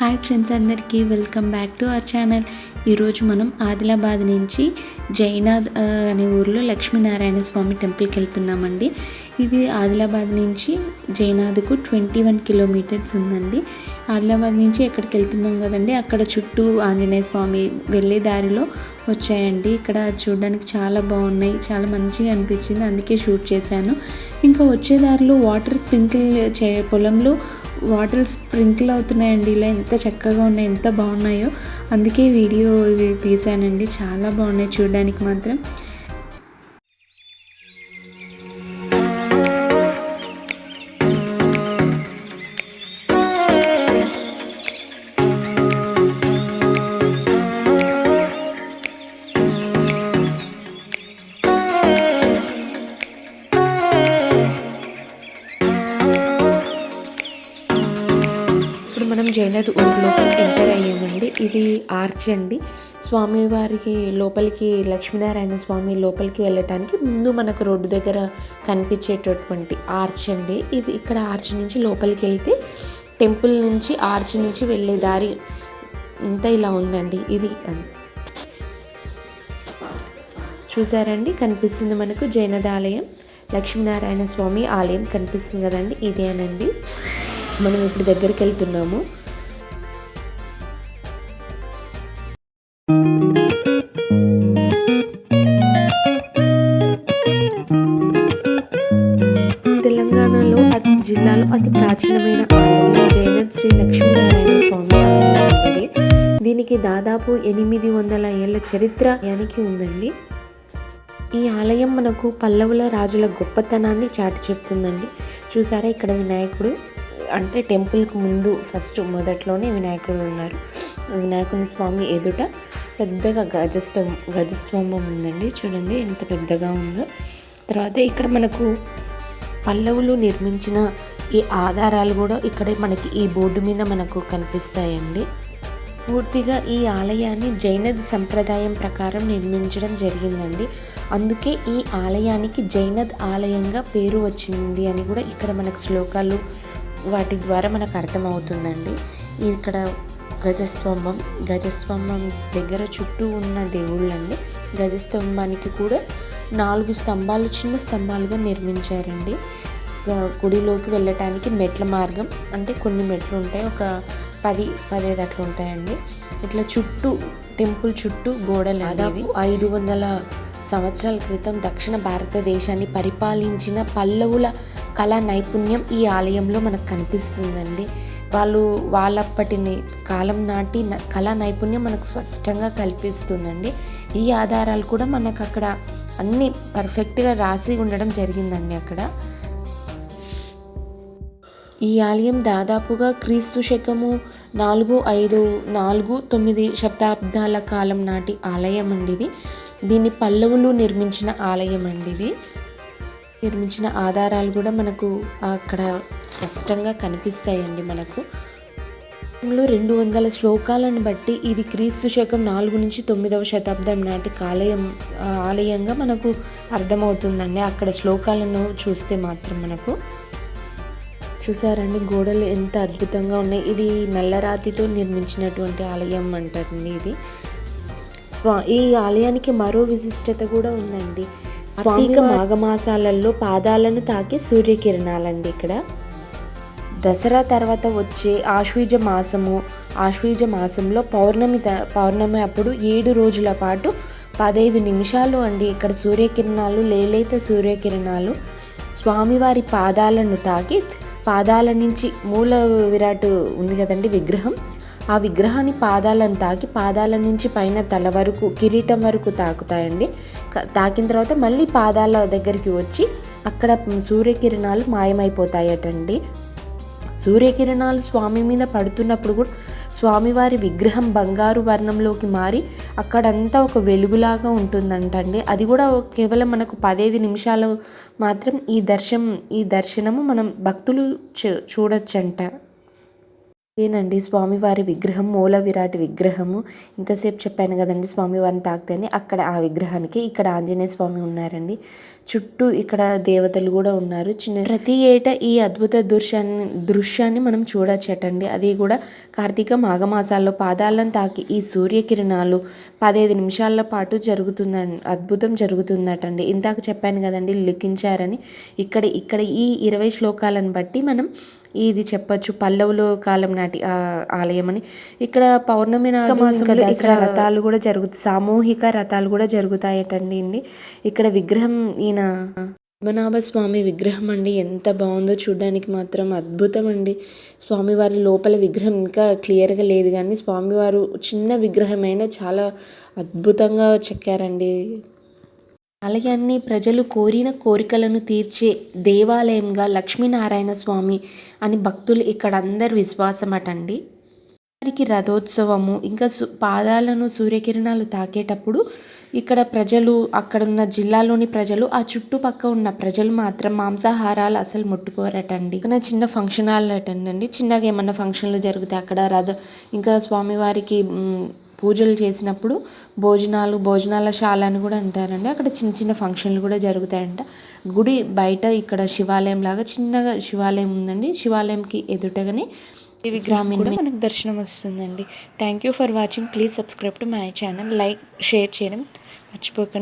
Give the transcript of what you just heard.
Hi friends అందరికీ welcome back to our channel. ఈరోజు మనం ఆదిలాబాద్ నుంచి జైనాథ్ అనే ఊర్లో లక్ష్మీనారాయణ స్వామి టెంపుల్కి వెళ్తున్నామండి. ఇది ఆదిలాబాద్ నుంచి జైనాథ్కు ట్వంటీ వన్ కిలోమీటర్స్ ఉందండి. ఆదిలాబాద్ నుంచి ఎక్కడికి వెళ్తున్నాం కదండి అక్కడ చుట్టూ ఆంజనేయ స్వామి వెళ్ళే దారిలో వచ్చాయండి. ఇక్కడ చూడడానికి చాలా బాగున్నాయి చాలా మంచిగా అనిపించింది అందుకే షూట్ చేశాను. ఇంకా వచ్చే దారిలో వాటర్ స్ప్రింకిల్ చే పొలంలో వాటర్ స్ప్రింకిల్ అవుతున్నాయండి. ఇలా ఎంత చక్కగా ఉన్నాయి ఎంత బాగున్నాయో. అందుకే వీడియో తీశానండి చాలా బాగున్నాయి చూడడానికి మాత్రం. మనం జైనత్ ఊర్లోకి ఎంటర్ అయ్యామండి. ఇది ఆర్చ్ అండి. స్వామివారికి లోపలికి లక్ష్మీనారాయణ స్వామి లోపలికి వెళ్ళటానికి ముందు మనకు రోడ్డు దగ్గర కనిపించేటటువంటి ఆర్చ్ అండి. ఇది ఇక్కడ ఆర్చ్ నుంచి లోపలికి వెళ్తే టెంపుల్ నుంచి ఆర్చ్ నుంచి వెళ్ళే దారి అంతా ఇలా ఉందండి. ఇది చూసారండి? కనిపిస్తుంది మనకు జైనద ఆలయం లక్ష్మీనారాయణ స్వామి ఆలయం కనిపిస్తుంది కదండి. ఇదేనండి. మనం ఇప్పుడు దగ్గరికి వెళ్తున్నాము. తెలంగాణలో జిల్లాలో అతి ప్రాచీనమైన ఆలయం జైనత్ శ్రీ లక్ష్మీనారాయణ స్వామి ఆలయం అనేది దీనికి దాదాపు ఎనిమిది వందల ఏళ్ళ చరిత్ర యానికి ఉందండి. ఈ ఆలయం మనకు పల్లవుల రాజుల గొప్పతనాన్ని చాటి చెప్తుందండి. చూసారా ఇక్కడ వినాయకుడు? అంటే టెంపుల్కి ముందు ఫస్ట్ మొదట్లోనే వినాయకుడు ఉన్నారు. వినాయకుని స్వామి ఎదుట పెద్దగా గజస్తం గజస్తంభం ఉందండి. చూడండి ఎంత పెద్దగా ఉందో. తర్వాత ఇక్కడ మనకు పల్లవులు నిర్మించిన ఈ ఆధారాలు కూడా ఇక్కడే మనకి ఈ బోర్డు మీద మనకు కనిపిస్తాయండి. పూర్తిగా ఈ ఆలయాన్ని జైనద్ సంప్రదాయం ప్రకారం నిర్మించడం జరిగిందండి. అందుకే ఈ ఆలయానికి జైనద్ ఆలయంగా పేరు వచ్చింది అని కూడా ఇక్కడ మనకు శ్లోకాలు వాటి ద్వారా మనకు అర్థమవుతుందండి. ఇక్కడ గజస్తంభం గజస్తంభం దగ్గర చుట్టూ ఉన్న దేవుళ్ళండి. గజస్తంభానికి కూడా నాలుగు స్తంభాలు చిన్న స్తంభాలుగా నిర్మించారండి. గుడిలోకి వెళ్ళటానికి మెట్ల మార్గం అంటే కొన్ని మెట్లు ఉంటాయి. ఒక పది పదిహేదు అట్లా ఉంటాయండి ఇట్లా చుట్టూ టెంపుల్ చుట్టూ గోడలు దాదాపు ఐదు వందల సంవత్సరాల క్రితం దక్షిణ భారతదేశాన్ని పరిపాలించిన పల్లవుల కళా నైపుణ్యం ఈ ఆలయంలో మనకు కనిపిస్తుందండి. వాళ్ళు వాళ్ళప్పటిని కాలం నాటి కళా నైపుణ్యం మనకు స్పష్టంగా కల్పిస్తుందండి. ఈ ఆధారాలు కూడా మనకు అక్కడ అన్నీ పర్ఫెక్ట్గా రాసి ఉండడం జరిగిందండి అక్కడ. ఈ ఆలయం దాదాపుగా క్రీస్తు శకము నాలుగు ఐదు నాలుగు తొమ్మిది శతాబ్దాల కాలం నాటి ఆలయం అండి ఇది. దీన్ని పల్లవులు నిర్మించిన ఆలయం అండి ఇది. నిర్మించిన ఆధారాలు కూడా మనకు అక్కడ స్పష్టంగా కనిపిస్తాయండి మనకు. రెండు వందల శ్లోకాలను బట్టి ఇది క్రీస్తు శకం నాలుగు నుంచి తొమ్మిదవ శతాబ్దం నాటి ఆలయం ఆలయంగా మనకు అర్థమవుతుందండి. అక్కడ శ్లోకాలను చూస్తే మాత్రం మనకు. చూసారండి గోడలు ఎంత అద్భుతంగా ఉన్నాయి. ఇది నల్లరాతితో నిర్మించినటువంటి ఆలయం అంటారండి ఇది. స్వా ఈ ఆలయానికి మరో విశిష్టత కూడా ఉందండి. స్వామిక మాఘమాసాలలో పాదాలను తాకే సూర్యకిరణాలండి ఇక్కడ. దసరా తర్వాత వచ్చే ఆశ్వీజ మాసము ఆశ్వీజ మాసంలో పౌర్ణమి త- పౌర్ణమి అప్పుడు ఏడు రోజుల పాటు పదహైదు నిమిషాలు అండి ఇక్కడ సూర్యకిరణాలు లేలేత సూర్యకిరణాలు. స్వామివారి పాదాలను తాకి పాదాల నుంచి మూల విరాట్ ఉంది కదండి విగ్రహం. ఆ విగ్రహాన్ని పాదాలను తాకి పాదాల నుంచి పైన తల వరకు కిరీటం వరకు తాకుతాయండి. తాకిన తర్వాత మళ్ళీ పాదాల దగ్గరికి వచ్చి అక్కడ సూర్యకిరణాలు మాయమైపోతాయటండి. సూర్యకిరణాలు స్వామి మీద పడుతున్నప్పుడు కూడా స్వామివారి విగ్రహం బంగారు వర్ణంలోకి మారి అక్కడంతా ఒక వెలుగులాగా ఉంటుందంటండి. అది కూడా కేవలం మనకు పదహైదు నిమిషాలు మాత్రం ఈ దర్శనం ఈ దర్శనము మనం భక్తులు చూ చూడొచ్చంట. ఇదేనండి స్వామివారి విగ్రహం మూల విరాట్ విగ్రహము. ఇంతసేపు చెప్పాను కదండి స్వామివారిని తాకితేనే అక్కడ ఆ విగ్రహానికి ఇక్కడ ఆంజనేయ స్వామి ఉన్నారండి. చుట్టూ ఇక్కడ దేవతలు కూడా ఉన్నారు. చిన్న ప్రతి ఏటా ఈ అద్భుత దృశ్యాన్ని దృశ్యాన్ని మనం చూడొచ్చటండి. అది కూడా కార్తీక మాఘమాసాల్లో పాదాలను తాకి ఈ సూర్యకిరణాలు పదహైదు నిమిషాల పాటు జరుగుతుంద అద్భుతం జరుగుతుందటండి. ఇందాక చెప్పాను కదండి లిఖించారని. ఇక్కడ ఇక్కడ ఈ ఇరవై శ్లోకాలను బట్టి మనం ఇది చెప్పొచ్చు పల్లవులు కాలం నాటి ఆలయం అని ఇక్కడ పౌర్ణమి మాసంలో ఇక్కడ రథాలు కూడా జరుగుతాయి సామూహిక రథాలు కూడా జరుగుతాయటండి అండి ఇక్కడ విగ్రహం ఈయన పద్మనాభ స్వామి విగ్రహం అండి. ఎంత బాగుందో చూడడానికి మాత్రం అద్భుతం అండి. స్వామివారి లోపల విగ్రహం ఇంకా క్లియర్గా లేదు కానీ స్వామివారు చిన్న విగ్రహమైనా చాలా అద్భుతంగా చెక్కారండి. ఆలయాన్ని ప్రజలు కోరిన కోరికలను తీర్చే దేవాలయంగా లక్ష్మీనారాయణ స్వామి అని భక్తులు ఇక్కడ అందరు విశ్వాసం అటండి వారికి రథోత్సవము ఇంకా సు పాదాలను సూర్యకిరణాలు తాకేటప్పుడు ఇక్కడ ప్రజలు అక్కడున్న జిల్లాలోని ప్రజలు ఆ చుట్టుపక్క ఉన్న ప్రజలు మాత్రం మాంసాహారాలు అసలు ముట్టుకోరటండి. ఇక్కడ చిన్న ఫంక్షన్ హాల్ అటండి చిన్నగా ఏమన్నా ఫంక్షన్లు జరిగితే అక్కడ రథ ఇంకా స్వామివారికి పూజలు చేసినప్పుడు భోజనాలు భోజనాల శాల అని కూడా అంటారండి. అక్కడ చిన్న చిన్న ఫంక్షన్లు కూడా జరుగుతాయంట. గుడి బయట ఇక్కడ శివాలయం లాగా చిన్నగా శివాలయం ఉందండి. శివాలయంకి ఎదుటగానే విగ్రహం కూడా మనకు దర్శనం వస్తుందండి. Thank you for watching please subscribe to my channel like share చేయడం మర్చిపోకండి.